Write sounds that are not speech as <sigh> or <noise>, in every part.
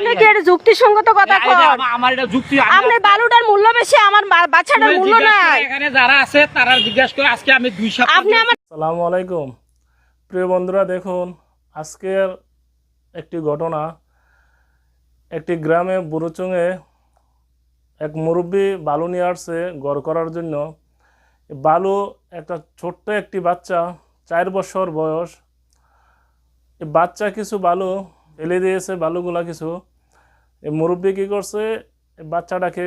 আপনি কি এটা যুক্তিসঙ্গত কথা কন? আমার এটা যুক্তি আমি- বালুটার মূল্য বেশি আমার বাচ্চাটার মূল্য নাই। এখানে যারা আছে তারা জিজ্ঞাসা করে আজকে আমি দুই সপ্তাহ আপনি আমার সালামু আলাইকুম। প্রিয় বন্ধুরা দেখুন আজকের একটি ঘটনা একটি গ্রামে বুড়োচুঙে এক মুরব্বী বালু নিয়ে আসছে গড় করার জন্য। বালু একটা ছোট্ট একটি বাচ্চা, চার বছর বয়স। বাচ্চা কিছু বালু ফেলে দিয়েছে, বালুগুলা কিছু। এই মুরব্বী কী করছে? বাচ্চাটাকে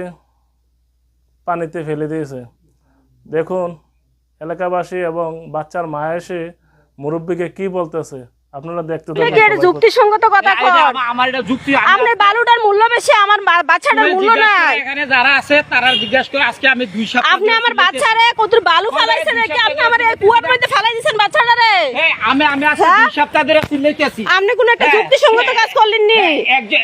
পানিতে ফেলে দিয়েছে। দেখুন, এলাকাবাসী এবং বাচ্চার মা এসে মুরব্বীকে কী বলতেছে? আপনারা দেখতে আপনি কি এটা যুক্তিসঙ্গত কথা আমার এটা যুক্তি আপনার বালুটার মূল্য বেশি আমার বাচ্চাটার মূল্য নাই। এখানে যারা আছে তারা জিজ্ঞাসা করে আজকে আমি দুই সপ্তাহ আপনি আমার বাচ্চারে কত বালু ফালাইছেন নাকি? আপনি আমার এই কুয়ার মধ্যে ফালাই দিয়েছেন বাচ্চাটারে। এই, আমি আমি আজকে হ্যাঁ? দুই সপ্তাহ ধরে চিল্লাইতেছি। আপনি কোন একটা হ্যাঁ, যুক্তিসঙ্গত হ্যাঁ, কাজ করলেন নি হ্যাঁ,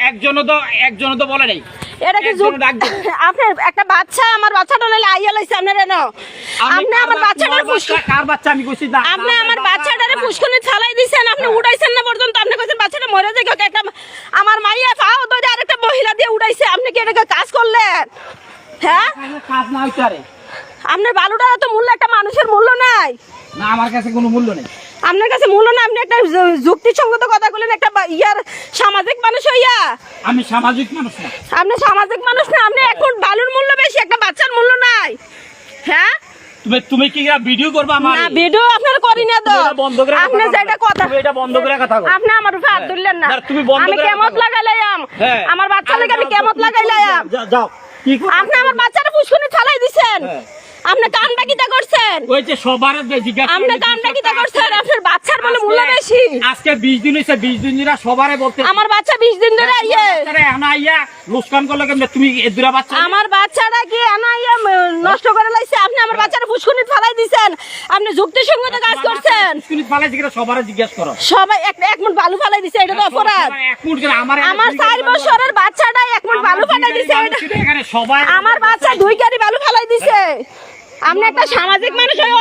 একজন তো একজনও তো বলে নাই। এটা কি। <laughs> আপনার একটা বাচ্চা আমার বাচ্চাটা লইলে আইয়া লাইছে আপনার এনো আপনি আমার বাচ্চা- বাচ্চাটার বাচ্চা, কার বাচ্চা? আমি কইছি না আপনি আমার বাচ্চা- বাচ্চাটারে ফুসকুনি ছালাই দিছেন আপনি আপনি কি এটাকে কাজ করলেন? হ্যাঁ? কাজ না আপনার বালুটার তো মূল্য একটা মানুষের মূল্য নাই। না আমার কাছে কোনো মূল্য নেই। আপনার কাছে মূল্য না আপনি একটা যুক্তিসঙ্গত কথা বলেন একটা ইয়ার সামাজিক মানুষ হইয়া। আমি সামাজিক মানুষ না। আপনি সামাজিক মানুষ না আপনি এখন বালুর মূল্য বেশি একটা বাচ্চার মূল্য নাই। হ্যাঁ? তুমি তুমি কি ভিডিও করবে আমার? না ভিডিও আপনার করি না তো। আপনি যেটা কথা তুমি এটা বন্ধ করে কথা বলো। আপনি আমার উপর হাত। ধরলেন না। না, তুমি বন্ধ আমি করে কেমত হ্যাঁ। আমার বাচ্চা আরে লাগে আমি কেমত লাগাইলাম? আপনি আমার বাচ্চাটা ফুসকুনি ছালাই দিছেন। হ্যাঁ। আপনি কামটা কিটা করছেন। ওই যে সবার আপনি কামটা কিটা করছেন আপনার বাচ্চার বলে মূল্য বেশি। আজকে বিশ দিন হয়েছে বিশ দিন দিনা সবারে বলতে আমার বাচ্চা বিশ দিন ধরে ইয়ে এখন আইয়া লুস্কান করলে কেমনে? তুমি এ দুরা বাচ্চা আমার বাচ্চাটা কি এনা ইয়ে নষ্ট করে লাইছে? আপনি আমার বাচ্চাটা ফুসকুনি ফালাই দিছেন? আপনি যুক্তিসঙ্গত কাজ করছেন। ফালাইছি জিজ্ঞেস করো। সবাই এক এক মুঠ বালু ফালাই দিছে এটা তো অপরাধ। মুঠ করে আমার চার বছরের বাচ্চাটা এক মুঠ বালু ফালাই দিছে আমার বাচ্চা দুই গাড়ি বালু ফালাই দিছে। আপনি একটা সামাজিক মানুষ হয়ে